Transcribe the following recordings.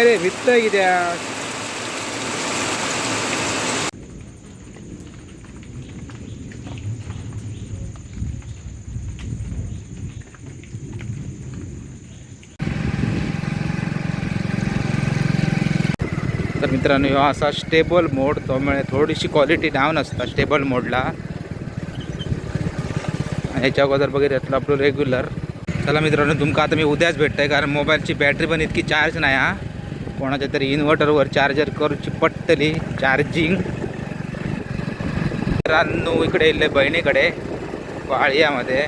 काय रे भित्तय कित्या तर मित्रांनो ह्यो असा स्टेबल मोड तो म्हणजे थोडीशी क्वालिटी डाऊन असता स्टेबल मोडला आणि ह्याच्या अगोदर बघितलं आपलं रेग्युलर चला मित्रांनो तुमका आता मी उद्याच भेटतंय कारण मोबाईलची बॅटरी पण इतकी चार्ज नाही हा. कोणाच्या तरी इन्व्हर्टरवर चार्जर करूची पटतली चार्जिंग. मित्रांनो इकडे इल्ले बहिणीकडे पाळियामध्ये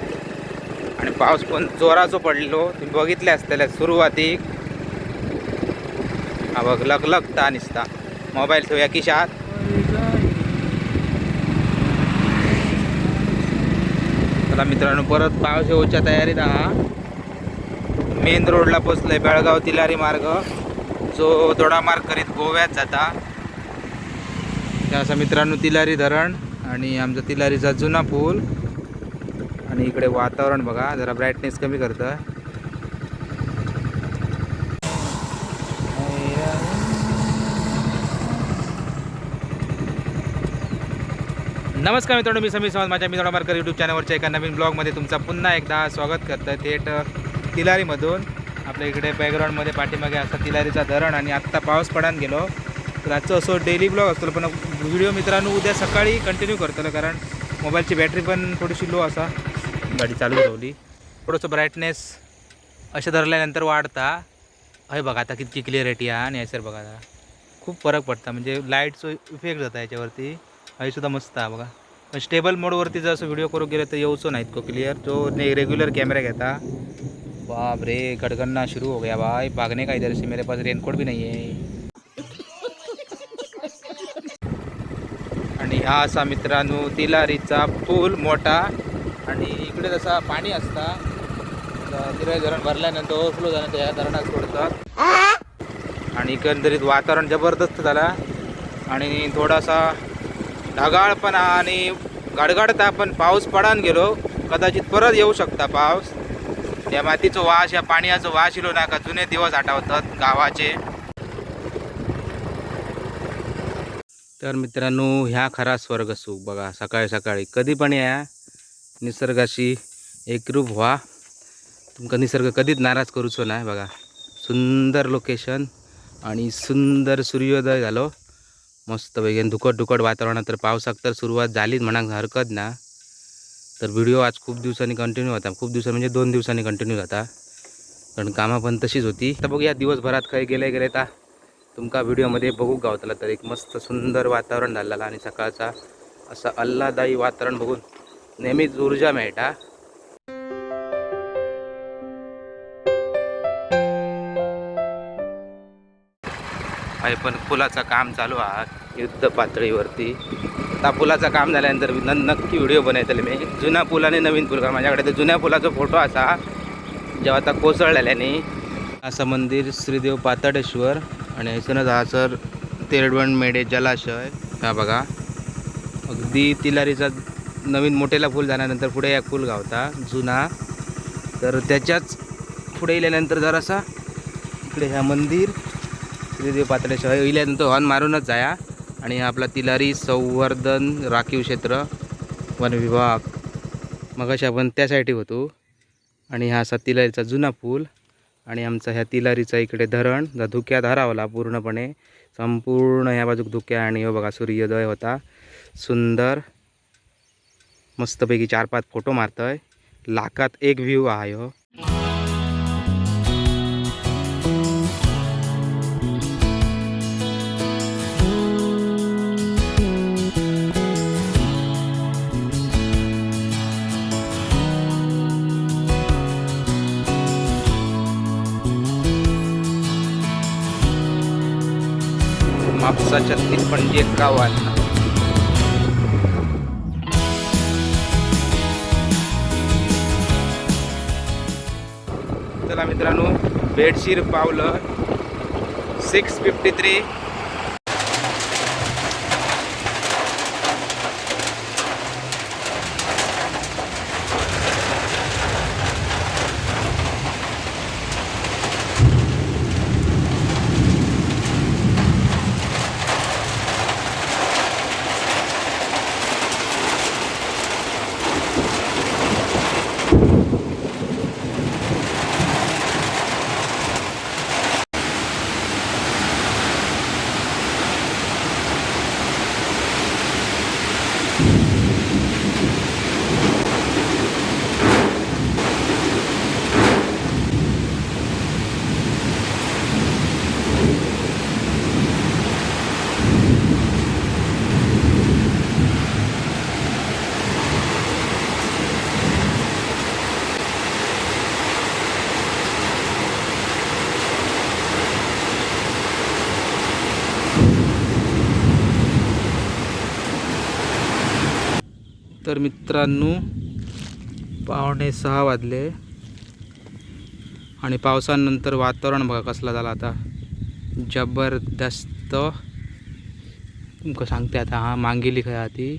आणि पाऊस पण जोराचो पडलो. तुम्ही बघितले आसतले सुरुवातीक हा बघ लगलगता निसता. मोबाईल ठेवूया किशात. चला मित्रांनो परत पाऊस येऊच्या तयारीत हा मेन रोडला पोचलंय बेळगाव तिलारी मार्ग. जो दोडामार करीत गोव्यात जाता. ते असा मित्रांनो तिलारी धरण आणि आमचा तिलारीचा जुना पूल. आणि इकडे वातावरण बघा जरा ब्राईटनेस कमी करतं. नमस्कार मित्रांनो मी समीर समाज माझ्या मी मार्कर यूट्यूब चॅनलवरच्या एका नवीन ब्लॉगमध्ये तुमचा पुन्हा एकदा स्वागत करतं थेट तिलारीमधून. आपल्या इकडे बॅकग्राऊंडमध्ये पाठीमागे असा तिलारीचा धरण आणि आत्ता पाऊस पडान गेलो. तर आजचं असं डेली ब्लॉग असतो पण व्हिडिओ मित्रांनो उद्या सकाळी कंटिन्यू करतलो कारण मोबाईलची बॅटरी पण थोडीशी लो असा. गाडी चालू ठेवली. थोडंसं ब्राईटनेस अशा धरल्यानंतर वाढता. हय बघा आता किती क्लिअरिटी आहे आणि याच्यावर बघा आता. खूप फरक पडता म्हणजे लाईटचं इफेक्ट जाता याच्यावरती. सुद्धा मस्त आहे बघा. पण स्टेबल मोडवरती जर असं व्हिडिओ करू गेलं तर येऊचो नाहीत को क्लिअर जो ने रेग्युलर कॅमेरा घेता. बाप रे गडगडना शुरू हो गया भाई. भागने का इधर से मेरे पास रेनकोट भी नहीं है. आणि हा असा मित्रांनो तिलारीचा पूल मोठा. आणि इकडे जसा पाणी असता तिला धरण भरल्यानंतर ओव्हरफ्लो झाल्यानंतर या धरणात सोडतात. आणि एकंदरीत वातावरण जबरदस्त झाला. आणि थोडासा ढगाळपणा आणि गडगडता पण पाऊस पडान गेलो. कदाचित परत येऊ शकता पाऊस. त्या मातीचं वास या पाण्याचं वास इलो ना का जुने दिवस आठवतात गावाचे. तर मित्रांनो ह्या खरा स्वर्ग सुख बघा. सकाळी सकाळी. कधी पण या. निसर्गाशी एकरूप व्हा. तुमका निसर्ग कधीच नाराज करूचो नाही बघा. सुंदर लोकेशन आणि सुंदर सूर्योदय झालो. मस्त पैकी. धुकट धुकट वातावरणात तर पावसाक तर सुरुवात झालीच म्हणाक हरकत ना. तर व्हिडिओ आज खूप दिवसांनी कंटिन्यू होता. खूप दिवसांनी म्हणजे दोन दिवसांनी कंटिन्यू जाता कारण कामं पण तशीच होती. तर बघूया दिवसभरात काही गेले गेले तर तुमका व्हिडिओमध्ये बघू गावतला तर एक मस्त सुंदर वातावरण झालेला आणि सकाळचा असा आल्हादायी वातावरण बघून नेहमीच ऊर्जा मिळता. आहे पण पुलाचं काम चालू आहे. युद्ध पातळीवरती. आता पुलाचं काम झाल्यानंतर न- नक्की व्हिडिओ बनवतले मी जुन्या पूल आणि नवीन पूल. कारण माझ्याकडे तर जुन्या पुलाचा फोटो असा. जेव्हा आता कोसळलेल्याने असं मंदिर श्रीदेव पाताडेश्वर आणि हयसनच हा सर तेरडवण मेढे जलाशय. हा बघा. अगदी तिलारीचा नवीन मोठेला फूल झाल्यानंतर पुढे एक पूल गावता जुना. तर त्याच्याच पुढे गेल्यानंतर जरासा इकडे ह्या मंदिर श्रीदेव पातळेश्वर इल्यानंतर हॉर्न मारूनच जाया. आणि हा आपला तिलारी संवर्धन राखीव क्षेत्र वन विभाग. मग आपण त्या होतो. आणि हा असा तिलारीचा जुना पूल आणि आमचा ह्या तिलारीचा इकडे धरण जा धुक्यात हरावला पूर्णपणे संपूर्ण ह्या बाजूक धुक्या आणि हो बघा सूर्योदय होता. सुंदर मस्तपैकी चार पाच फोटो मारतोय. लाखात एक व्ह्यू आहे हो. मापसा छत्तीस पणजी एक्कावन्न चला मित्रांनो बेडशीर पावलं सिक्स फिफ्टी थ्री तर मित्रांनो पावणे सहा वाजले. आणि पावसानंतर वातावरण बघा कसला झाला आता. जबरदस्त. तुमकां सांगते आता हा मांगेली खंय ती.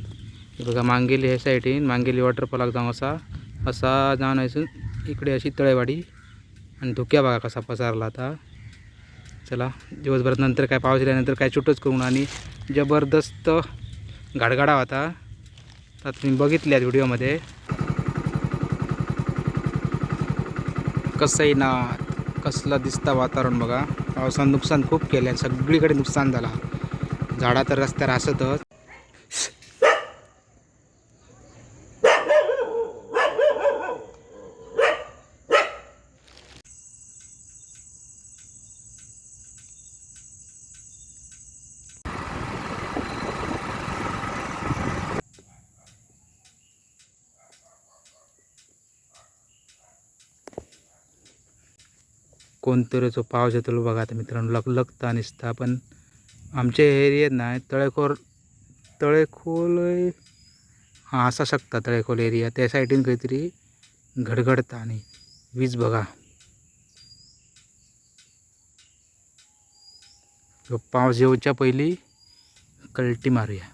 बघा मांगेली हे सायडीन मांगेली वॉटरफॉलाक जाऊन असा असा जाऊन असून इकडे अशी तळेवाडी. आणि धुक्या बघा कसा पसारला आता. चला दिवसभरात नंतर काय पाऊस आल्यानंतर काय चुटच करून आणि जबरदस्त गाडगाडा होता. आता तुम्ही बघितल्यात व्हिडिओमध्ये. कसंही ना कसलं दिसतं वातावरण बघा. पावसानं नुकसान खूप केलं आहे सगळीकडे नुकसान झाला. झाडा तर रस्त्यावर असतच. कोणतरीचो पावस येतलो बघा आता मित्रांनो लकलकता निसता. पण आमच्या एरियात ना तळेखोर तळेखोल हां असा शकता तळेखोल एरिया. त्या साईडीन काहीतरी घडघडता आणि वीज बघा. पावस पाऊस येवच्या पहिली कल्टी मारूया.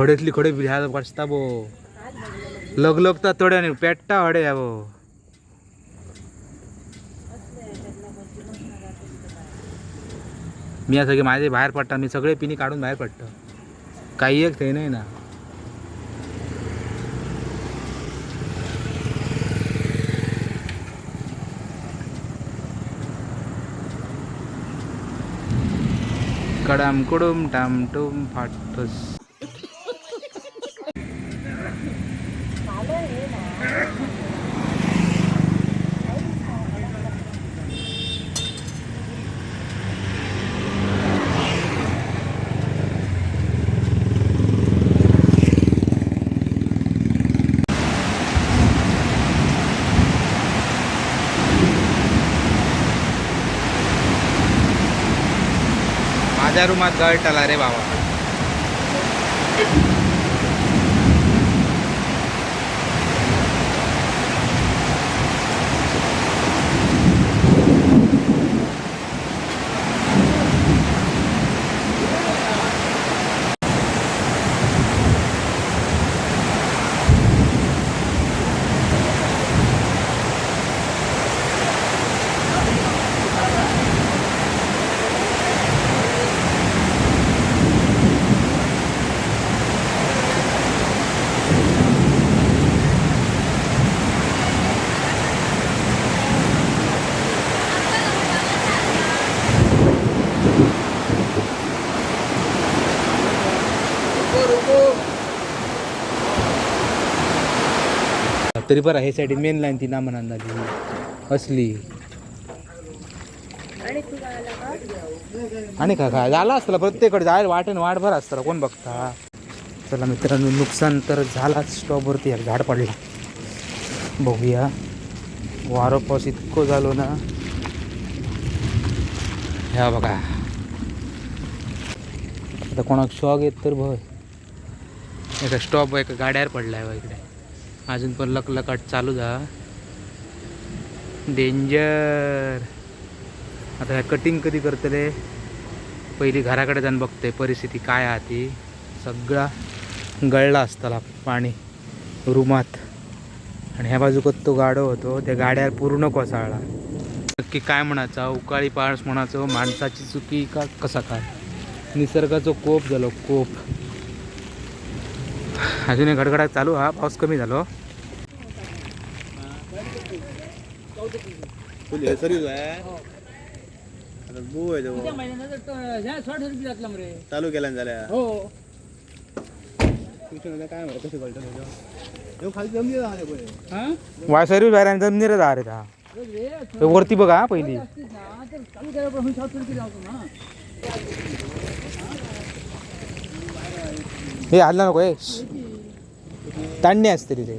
खडेतली खडे ह्या वाचता बो लगलगता थोड्याने पेट्टा हडे ह्या बो मी सगळे माझे बाहेर पडटा मी सगळे पिणी काढून बाहेर पडतं काही एक ते नाही ना कडम कुडुम टाम टुम फाटस माझ्या रूमात गळट आला रे बाबा. तरी बरं हे साईड मेन लाईन ती ना म्हणा झाली असली. आणि का? काय झालं असतं प्रत्येकडे जायला वाटेन वाट भर असतं कोण बघता? चला मित्रांनो नुकसान तर झालाच स्टॉपवरती एक झाड पडला. बघूया. वारं पाऊस इतकं झालो ना. ह्या बघा. आता कोणाक शॉक येत तर भय. एका स्टॉप एका गाड्यावर पडलाय इकडे. अजून पण लकलकाट चालू जा डेंजर आता ह्या कटिंग कधी करतले पहिली घराकडे जाऊन बघते परिस्थिती काय आहे ती. सगळा गळला असताला पाणी रुमात. आणि ह्या बाजूकत तो गाडो होतो त्या गाड्यावर पूर्ण कोसळला. नक्की काय म्हणायचा उकाळी पाळस म्हणायचो हो, माणसाची चुकी का कसा काय? निसर्गाचो कोप झालो कोप. अजून गडगडा चालू हा पाऊस कमी झालो हो. चालू केल्यान जाल्या हो. काय म्हणत कशी खाली हा? वायसरी बाहेर जमिनीर जा रे हा हे वरती बघा हा पहिली. चालू लावतो ना. हे हल्ला नको हे तांडणी असते ते रे?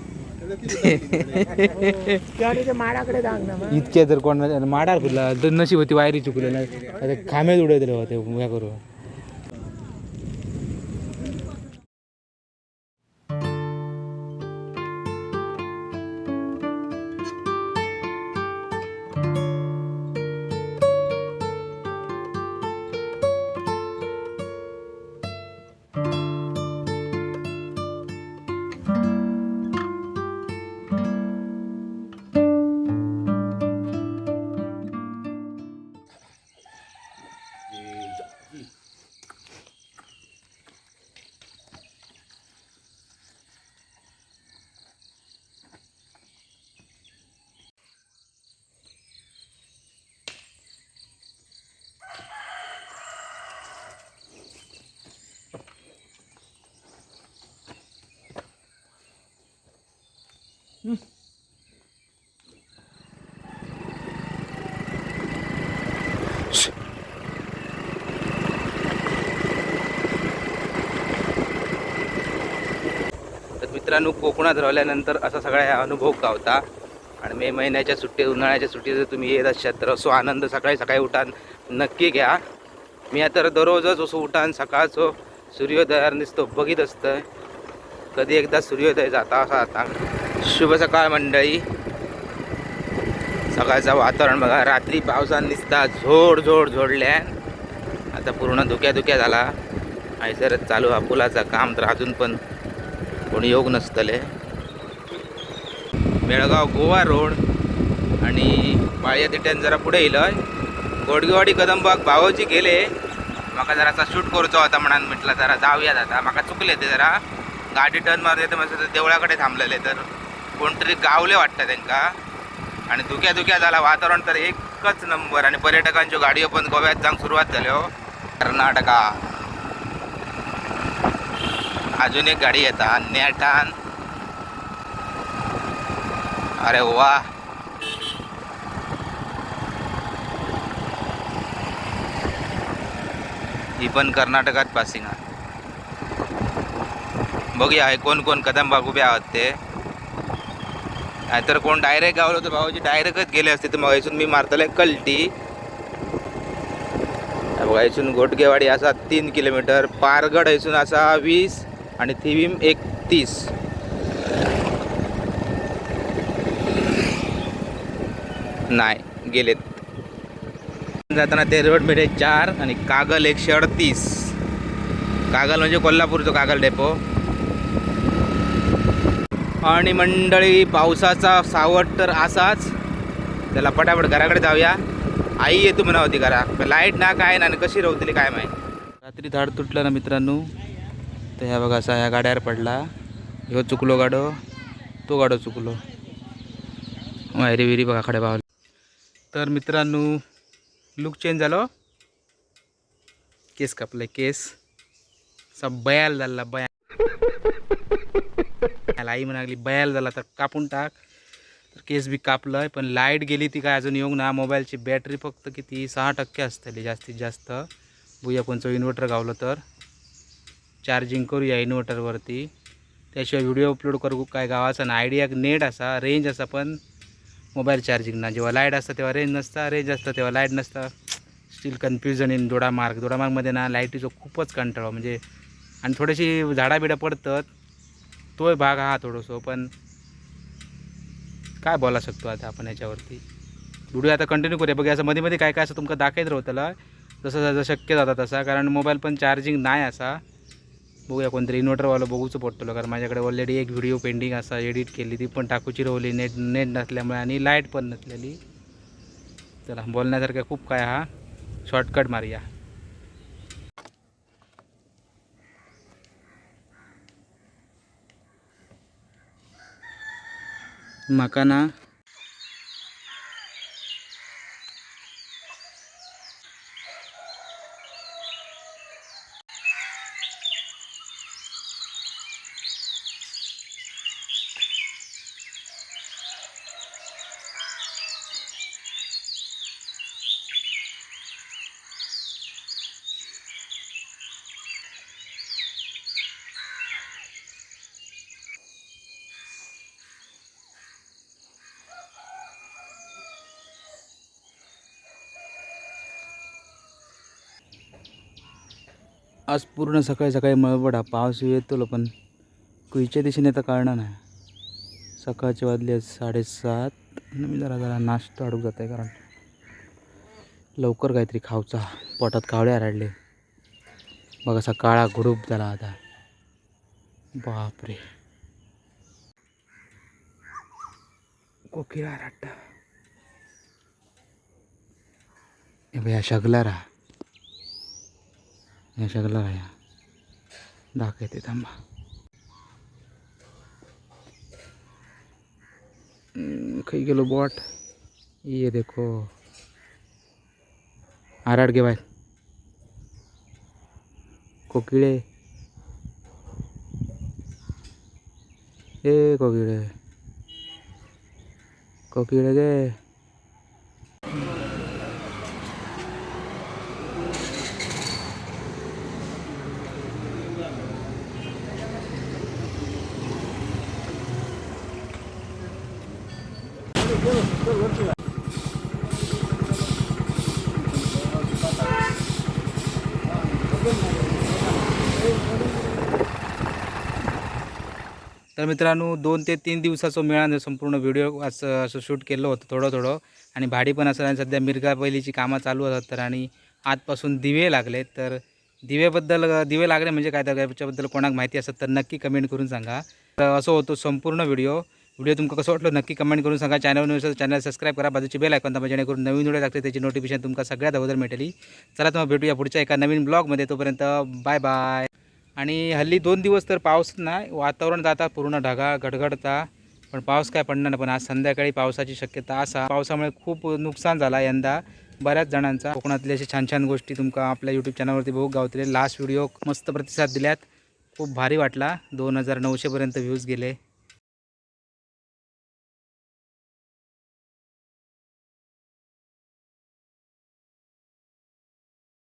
इतके जर कोण माडार फुटला तर नशीब होती वायरी चुकलेला. आता खांबेच उडवले होते या करू तर मित्रांनो कोकणात राहिल्यानंतर असा सगळा हा अनुभव गावता. आणि मे महिन्याच्या सुट्टीत उन्हाळ्याच्या सुट्टीत जर तुम्ही येत असतात तर असो आनंद सकाळी सकाळी उठान नक्की घ्या. मी आता दररोजच असं उठान सकाळचो सूर्योदयावर दिसतो बघित असतं कधी एकदा सूर्योदय जाता असा आता शुभ सकाळ मंडळी. सकाळचं वातावरण बघा रात्री पावसान दिसता झोड झोड झोडल्या आता पूर्ण धुक्या धुक्या झाला. आयसरच चालू हा पुलाचं काम तर अजून पण कोणी योग नसतले. बेळगाव गोवा रोड आणि पाळ्या तिट्यान जरा पुढे येयलंय गोडगेवाडी कदमबाग भावोजी गेले. म्हाका जरासा शूट करचो होता म्हणून म्हटलं जरा जाऊया आता. म्हाका चुकले ते जरा. गाडी टर्न मारले तर मातसो देवळाकडे थांबलेले तर. कोणतरी गावले वाटतं त्यांना आणि धुक्या धुक्या झाला वातावरण तर एकच नंबर. आणि पर्यटकांच्यो गाडयो पण गोव्यात जाऊन सुरुवात झाल्यो हो. कर्नाटका. अजून एक गाडी येता. नेटान अरे वा. ही पण कर्नाटकात पासिंग आहे. बघूया हे कोण कोण कदंबाग उभे आहात ते. नाहीतर कोण डायरेक्ट गावलो तर भावाची डायरेक्टच गेले असते. तर मग इथून मी मारतले कल्टी. बघा इथून घोटगेवाडी असा तीन किलोमीटर पारगड इथून असा वीस आणि थिवीम एक तीस. नाही गेलेत. जाताना तेरवड मिळे चार आणि कागल एकशे अडतीस. कागल म्हणजे कोल्हापूरचं कागल डेपो. आणि मंडळी पावसाचा सावट तर असाच. त्याला पटापट घराकडे जाऊया. आई येतो म्हणा होती घरा लाइट ना काय ना कशी रवतली काय माहीत. रात्री धाड तुटलं ना मित्रांनो. तर ह्या बघा असा ह्या गाड्यावर पडला. ह्यो चुकलो गाडो. तो गाडो चुकलो. वायरी विरी बघा खडे भाव तर मित्रांनो लुक चेंज झालो केस कापले केस. असा बयाल झाला बयाल. आई म्हणाली बयाल झाला तर कापून टाक. तर केस बी कापलं आहे पण लाइट गेली ती काय अजून येऊ ना मोबाईलची बॅटरी फक्त किती सहा टक्के असतली जास्तीत जास्त. बुया कोणचं इन्व्हर्टर गावलं तर. चार्जिंग करूया इन्व्हर्टरवरती त्याशिवाय व्हिडिओ अपलोड करू काय गावाचा ना आयडिया नेट असा रेंज असा पण मोबाईल चार्जिंग ना. जेव्हा लाइट असतं तेव्हा रेंज नसता रेंज असतं तेव्हा लाइट नसतं. स्टील कन्फ्युजन इन दोडामार्ग दोडामार्गमध्ये ना लाईटीचं खूपच कंटाळा म्हणजे आणि थोडीशी झाडाबिडा पडतात तोय भाग हा थोडंसं पण काय बोला शकतो आता आपण याच्यावरती? व्हिडिओ आता कंटिन्यू करूया. बघा असं मध्ये मध्ये काय काय असं तुमका दाखवत राहू त्याला. जसं जसं शक्य जाता तसा कारण मोबाईल पण चार्जिंग नाही असा. बघूया कोणतरी इन्व्हर्टरवालं बघूच पडतो कारण माझ्याकडे ऑलरेडी एक व्हिडिओ पेंडिंग असा एडिट केली ती पण टाकूची राहिली नेट नेट नसल्यामुळे आणि लाइट पण नसलेली. चला बोलण्यासारखं खूप काय हा. शॉर्टकट मारूया. म्हाका आज पूर्ण सकाळी सकाळी मळबडा पाऊस येतलो पण कुईच्या दिशेने तर कळणार नाही. सकाळचे वाजले साडेसात. आणि मी जरा जरा नाश्ता अडूक जात आहे कारण लवकर काहीतरी खावचा पोटात कावळे राडले बघा असा काळा ग्रुप झाला आता. बापरे. कोकिळा राट्टा. हे भैया शगला राहा या सगळं राहा दाखवते थांबा. खै गेलो बॉट. ये देखो. आराड घे बाहेर. कोकिळे. ए कोकिळे. कोकिळे गे तर मित्रांनो दोन ते तीन दिवसाचं मिळालं संपूर्ण व्हिडिओ असं असं शूट केलं होतं थोडं थोडं आणि भाडी पण असं आणि सध्या मिरगा पहिलीची कामं चालू असतात तर आणि आजपासून दिवे लागले तर दिवेबद्दल दिवे लागले म्हणजे काय तर याच्याबद्दल कोणाक माहिती असेल तर नक्की कमेंट करून सांगा. तर असं होतो संपूर्ण व्हिडिओ व्हिडिओ तुमका कसं वाटलं नक्की कमेंट करून सांगा. चॅनल चॅनल सबस्क्राईब करा. बाजूची बेल ऐकून दाबा जेणेकरून नवीन व्हिडिओ लागते त्याची नोटिफिकेशन तुमका सगळ्यात अगोदर मिळेल. चला तुम्हाला भेटूया पुढच्या एका नवीन ब्लॉगमध्ये तोपर्यंत बाय बाय आणि हल्ली दोन दिवस तर पाऊस नाही वातावरण जाता पूर्ण ढगा गडगडता. पण पाऊस काय पडणार नाही. पण आज संध्याकाळी पावसाची शक्यता असा. पावसामुळे खूप नुकसान झाला यंदा. बऱ्याच जणांचा. कोकणातले अशी छान छान गोष्टी तुमका आपल्या यूट्यूब चॅनलवरती बघू गावतले. लास्ट व्हिडिओ मस्त प्रतिसाद दिल्यात. खूप भारी वाटला. दोन हजार नऊशेपर्यंत व्ह्यूज गेले.